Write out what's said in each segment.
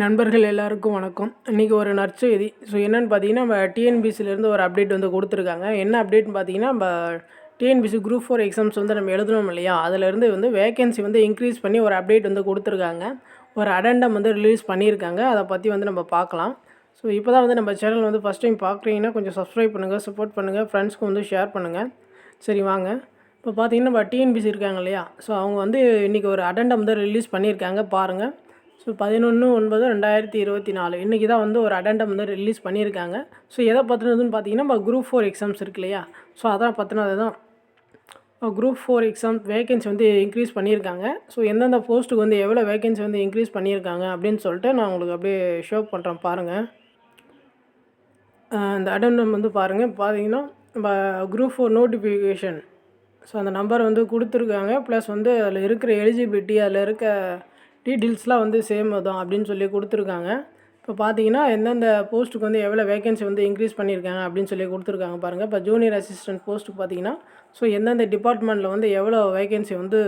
நண்பர்கள் எல்லாருக்கும் வணக்கம். இன்றைக்கி ஒரு நற்செய்தி. ஸோ என்னென்னு பார்த்தீங்கன்னா நம்ம டிஎன்பிசிலேருந்து ஒரு அப்டேட் வந்து கொடுத்துருக்காங்க. என்ன அப்டேட்னு பார்த்தீங்கன்னா நம்ம டிஎன்பிசி குரூப் ஃபோர் எக்ஸாம்ஸ் வந்து நம்ம எழுதணும் இல்லையா? அதிலேருந்து வந்து வேகன்சி வந்து இன்க்ரீஸ் பண்ணி ஒரு அப்டேட் வந்து கொடுத்துருக்காங்க. ஒரு அடண்டம் வந்து ரிலீஸ் பண்ணியிருக்காங்க. அதை பற்றி வந்து நம்ம பார்க்கலாம் ஸோ இப்போ தான் வந்து நம்ம சேனல் வந்து ஃபஸ்ட் டைம் பார்க்குறீங்கன்னா கொஞ்சம் சப்ஸ்கிரைப் பண்ணுங்கள் சப்போர்ட் பண்ணுங்கள் ஃப்ரெண்ட்ஸ்க்கு வந்து ஷேர் பண்ணுங்கள் சரி வாங்க. இப்போ பார்த்தீங்கன்னா நம்ம டிஎன்பிசி இருக்காங்க இல்லையா? ஸோ அவங்க வந்து இன்றைக்கி ஒரு அடண்டம் வந்து ரிலீஸ் பண்ணியிருக்காங்க. பாருங்கள் ஸோ பதினொன்று ஒன்பது ரெண்டாயிரத்தி இருபத்தி நாலு இன்றைக்கி தான் வந்து ஒரு அடெண்டம் வந்து ரிலீஸ் பண்ணியிருக்காங்க. ஸோ எதை பற்றினதுன்னு பார்த்தீங்கன்னா நம்ம குரூப் ஃபோர் எக்ஸாம்ஸ் இருக்கு இல்லையா? ஸோ அதான் பற்றினது தான். குரூப் ஃபோர் எக்ஸாம் வேகன்சி வந்து இன்க்ரீஸ் பண்ணியிருக்காங்க. ஸோ எந்தெந்த போஸ்ட்டுக்கு வந்து எவ்வளோ வேகன்சி வந்து இன்க்ரீஸ் பண்ணியிருக்காங்க அப்படின்னு சொல்லிட்டு நான் உங்களுக்கு அப்படியே ஷோ பண்ணுறேன் பாருங்கள் இந்த அடெண்டம் வந்து பாருங்கள் பார்த்தீங்கன்னா நம்ம குரூப் ஃபோர் நோட்டிஃபிகேஷன் ஸோ அந்த நம்பர் வந்து கொடுத்துருக்காங்க. ப்ளஸ் வந்து அதில் இருக்கிற எலிஜிபிலிட்டி அதில் இருக்க டீட்டெயில்ஸ்லாம் வந்து சேம் தான் அப்படின்னு சொல்லி கொடுத்துருக்காங்க. இப்போ பார்த்தீங்கன்னா எந்தெந்த போஸ்ட்டுக்கு வந்து எவ்வளோ வேகன்சி வந்து இன்க்ரீஸ் பண்ணியிருக்காங்க அப்படின்னு சொல்லி கொடுத்துருக்காங்க பாருங்கள் இப்போ ஜூனியர் அசிஸ்டன்ட் போஸ்ட்டுக்கு பார்த்தீங்கன்னா ஸோ எந்தெந்த டிபார்ட்மெண்ட்டில் வந்து எவ்வளோ வேகன்சி வந்து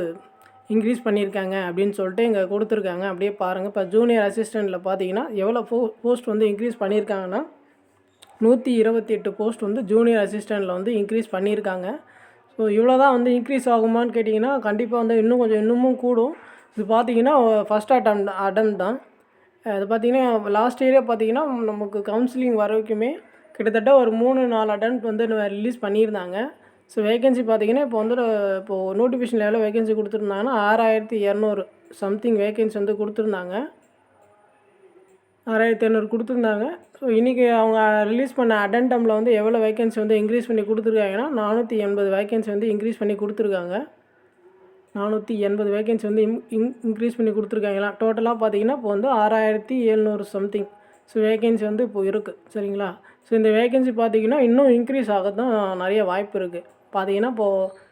இன்க்ரீஸ் பண்ணியிருக்காங்க அப்படின்னு சொல்லிட்டு இங்கே கொடுத்துருக்காங்க. அப்படியே பாருங்கள் இப்போ ஜூனியர் அசிஸ்டண்ட்டில் பார்த்தீங்கன்னா எவ்வளோ போ போஸ்ட் வந்து இன்க்ரீஸ் பண்ணியிருக்காங்கன்னா நூற்றி இருபத்தி எட்டு போஸ்ட் வந்து ஜூனியர் அசிஸ்டண்ட்டில் வந்து இன்க்ரீஸ் பண்ணியிருக்காங்க. ஸோ இவ்வளோ தான் வந்து இன்க்ரீஸ் ஆகுமான்னு கேட்டிங்கன்னா கண்டிப்பாக வந்து இன்னும் கொஞ்சம் இன்னமும் கூடும். இது பார்த்தீங்கன்னா ஃபஸ்ட் அட்டம் அட்டம் தான். இது பார்த்தீங்கன்னா லாஸ்ட் இயரே பார்த்தீங்கன்னா நமக்கு கவுன்சிலிங் வரைக்குமே கிட்டத்தட்ட ஒரு மூணு நாலு அட்டம் வந்து ரிலீஸ் பண்ணியிருந்தாங்க. ஸோ வேகன்சி பார்த்தீங்கன்னா இப்போ வந்து இப்போது நோட்டிஃபிகேஷனில் எவ்வளோ வேகன்சி கொடுத்துருந்தாங்கன்னா ஆறாயிரத்தி இரநூறு சம்திங் வேகன்சி வந்து கொடுத்துருந்தாங்க. ஆறாயிரத்தி இரநூறு கொடுத்துருந்தாங்க. ஸோ இன்றைக்கி அவங்க ரிலீஸ் பண்ண அடெண்டமில் வந்து எவ்வளோ வேகன்சி வந்து இன்க்ரீஸ் பண்ணி கொடுத்துருக்காங்கன்னா நானூற்றி எண்பது வேகன்சி வந்து இன்க்ரீஸ் பண்ணி கொடுத்துருக்காங்க. நானூற்றி எண்பது வேகன்சி வந்து இன் இன் இன்க்ரீஸ் பண்ணி கொடுத்துருக்காங்களாம் டோட்டலாக பார்த்தீங்கன்னா இப்போ வந்து ஆறாயிரத்தி எழுநூறு சம்திங் ஸோ வேகன்சி வந்து இப்போ இருக்குது சரிங்களா? ஸோ இந்த வேகன்சி பார்த்தீங்கன்னா இன்னும் இன்க்ரீஸ் ஆக தான் நிறைய வாய்ப்பு இருக்குது பார்த்தீங்கன்னா இப்போது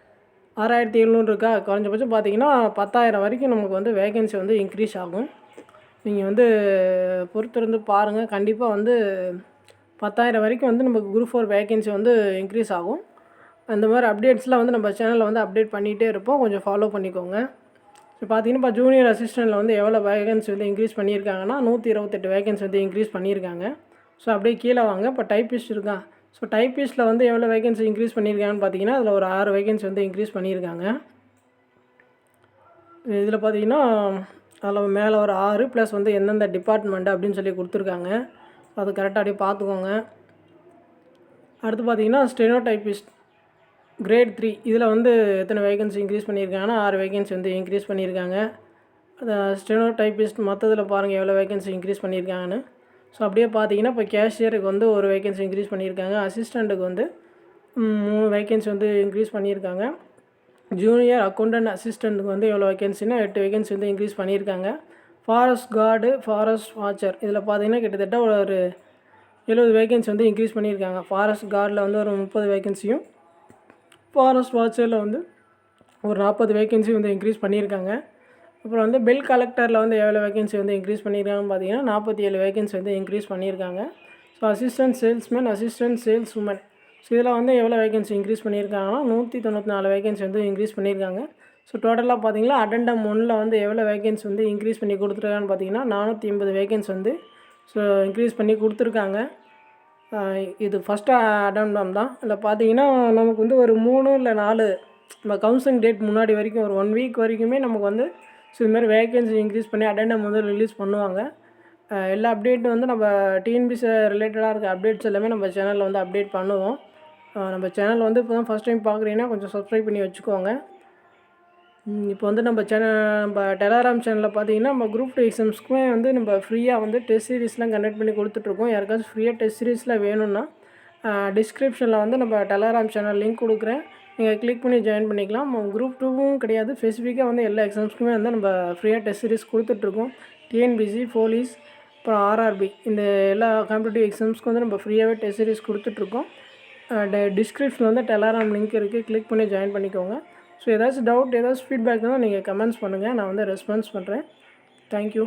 ஆறாயிரத்தி எழுநூறு இருக்கா? குறைஞ்சபட்சம் பார்த்தீங்கன்னா பத்தாயிரம் வரைக்கும் நமக்கு வந்து வேகன்சி வந்து இன்க்ரீஸ் ஆகும். நீங்கள் வந்து பொறுத்திருந்து பாருங்கள் கண்டிப்பாக வந்து பத்தாயிரம் வரைக்கும் வந்து நமக்கு குரூப் ஃபோர் வேகன்சி வந்து இன்க்ரீஸ் ஆகும். அந்த மாதிரி அப்டேட்ஸ்லாம் வந்து நம்ம சேனலில் வந்து அப்டேட் பண்ணிகிட்டே இருப்போம். கொஞ்சம் ஃபாலோ பண்ணிக்கோங்க. இப்போ பார்த்தீங்கன்னா இப்போ ஜூனியர் அசிஸ்டண்ட்டில் வந்து எவ்வளோ வேகன்சி வந்து இன்க்ரீஸ் பண்ணியிருக்காங்கன்னா நூற்றி இருபத்தெட்டு வேகன்சி வந்து இன்க்ரீஸ் பண்ணியிருக்காங்க. ஸோ அப்படியே கீழே வாங்க. இப்போ டைப்பிஸ்ட் இருக்கான் ஸோ டைப்பிஸ்ட்டில் வந்து எவ்வளோ வேகன்சி இன்க்ரீஸ் பண்ணியிருக்காங்கன்னு பார்த்தீங்கன்னா அதில் ஒரு ஆறு வேகன்சி வந்து இன்க்ரீஸ் பண்ணியிருக்காங்க. இதில் பார்த்தீங்கன்னா அதில் மேலே ஒரு ஆறு ப்ளஸ் வந்து எந்தெந்த டிபார்ட்மெண்ட் அப்படின்னு சொல்லி கொடுத்துருக்காங்க. அது கரெக்டாக அப்படியே பார்த்துக்கோங்க. அடுத்து பார்த்தீங்கன்னா ஸ்டெனோ டைப்பிஸ்ட் கிரேட் த்ரீ இதில் வந்து எத்தனை வேகன்சி இன்க்ரீஸ் பண்ணியிருக்காங்கன்னா ஆறு வேகன்சி வந்து இன்க்ரீஸ் பண்ணியிருக்காங்க. ஸ்டெனோ டைப்பிஸ்ட் மற்றதில் பாருங்கள் எவ்வளோ வேகன்சி இன்க்ரீஸ் பண்ணியிருக்காங்கன்னு. ஸோ அப்படியே பார்த்தீங்கன்னா இப்போ கேஷியருக்கு வந்து ஒரு வேகன்சி இன்க்ரீஸ் பண்ணியிருக்காங்க. அசிஸ்டண்ட்டுக்கு வந்து மூணு வேகன்சி வந்து இன்க்ரீஸ் பண்ணியிருக்காங்க. ஜூனியர் அக்கௌண்டன்ட் அசிஸ்டண்ட்டுக்கு வந்து எவ்வளோ வேகன்சின்னா எட்டு வேகன்சி வந்து இன்க்ரீஸ் பண்ணியிருக்காங்க. ஃபாரஸ்ட் கார்டு ஃபாரஸ்ட் வாட்சர் இதில் பார்த்தீங்கன்னா கிட்டத்தட்ட ஒரு எழுபது வேகன்சி வந்து இன்க்ரீஸ் பண்ணியிருக்காங்க. ஃபாரஸ்ட் கார்டில் வந்து ஒரு முப்பது வேகன்சியும் ஃபாரஸ்ட் வாட்சரில் வந்து ஒரு நாற்பது வேகன்சி வந்து இன்க்ரீஸ் பண்ணியிருக்காங்க. அப்புறம் வந்து பில் கலெக்டரில் வந்து எவ்வளோ வேகன்சி வந்து இன்க்ரீஸ் பண்ணியிருக்காங்கன்னு பார்த்தீங்கன்னா நாற்பத்தி ஏழு வேகன்சி வந்து இன்க்ரீஸ் பண்ணியிருக்காங்க. So assistant salesman assistant sales woman so இதில் வந்து எவ்வளோ வேகன்சி இன்க்ரீஸ் பண்ணியிருக்காங்கன்னா நூற்றி தொண்ணூற்றி நாலு வேகன்சி வந்து இன்க்ரீஸ் பண்ணியிருக்காங்க. ஸோ டோட்டலாக பார்த்தீங்கன்னா அடெண்டம் ஒன்றில் வந்து எவ்வளோ வேகன்சி வந்து இன்க்ரீஸ் பண்ணி கொடுத்துருக்காங்கன்னு பார்த்தீங்கன்னா நானூற்றி ஐம்பது வேகன்சி வந்து ஸோ இன்க்ரீஸ் பண்ணி கொடுத்துருக்காங்க. இது ஃபஸ்ட்டு அடெண்டம் தான். இதில் பார்த்தீங்கன்னா நமக்கு வந்து ஒரு மூணு இல்லை நாலு நம்ம கவுன்சிலிங் டேட் முன்னாடி வரைக்கும் ஒரு ஒன் வீக் வரைக்குமே நமக்கு வந்து ஸோ இதுமாதிரி வேகன்சி இன்க்ரீஸ் பண்ணி அட்டெண்டம் வந்து ரிலீஸ் பண்ணுவாங்க. எல்லா அப்டேட்டும் வந்து நம்ம டிஎன்பிசி ரிலேட்டடாக இருக்க அப்டேட்ஸ் எல்லாமே நம்ம சேனலில் வந்து அப்டேட் பண்ணுவோம். நம்ம சேனல் வந்து இப்போ தான் ஃபஸ்ட் டைம் பார்க்குறீங்கன்னா கொஞ்சம் சப்ஸ்கிரைப் பண்ணி வச்சுக்கோங்க. இப்போ வந்து நம்ம சேனல் நம்ம டெலாராம் சேனலில் பார்த்தீங்கன்னா நம்ம குரூப் டூ எக்ஸாம்ஸ்க்குமே வந்து நம்ம ஃப்ரீயாக வந்து டெஸ்ட் சீரீஸ்லாம் கண்டக்ட் பண்ணி கொடுத்துட்ருக்கோம். யாருக்காச்சும் ஃப்ரீயாக டெஸ்ட் சீரீஸில் வேணும்னா டிஸ்கிரிப்ஷனில் வந்து நம்ம டெலாராம் சேனல் லிங்க் கொடுக்குறேன். நீங்கள் கிளிக் பண்ணி ஜாயின் பண்ணிக்கலாம். குரூப் டூவும் கிடையாது. ஸ்பெசிஃபிக்காக வந்து எல்லா எக்ஸாம்ஸ்க்குமே வந்து நம்ம ஃப்ரீயாக டெஸ்ட் சீரீஸ் கொடுத்துட்ருக்கோம். டிஎன்பிசி போலீஸ் அப்புறம் ஆர்ஆர்பி இந்த எல்லா காம்படிட்டிவ் எக்ஸாம்ஸ்க்கும் வந்து நம்ம ஃப்ரீயாகவே டெஸ்ட் சீரீஸ் கொடுத்துட்ருக்கோம். டிஸ்கிரிப்ஷனில் வந்து டெலாராம் லிங்க் இருக்குது கிளிக் பண்ணி ஜாயின் பண்ணிக்கோங்க. ஸோ ஏதாச்சும் டவுட் ஏதாச்சும் ஃபீட்பேக்னால் நீங்கள் கமெண்ட்ஸ் பண்ணுங்கள் நான் வந்து ரெஸ்பான்ஸ் பண்ணுறேன் தேங்க்யூ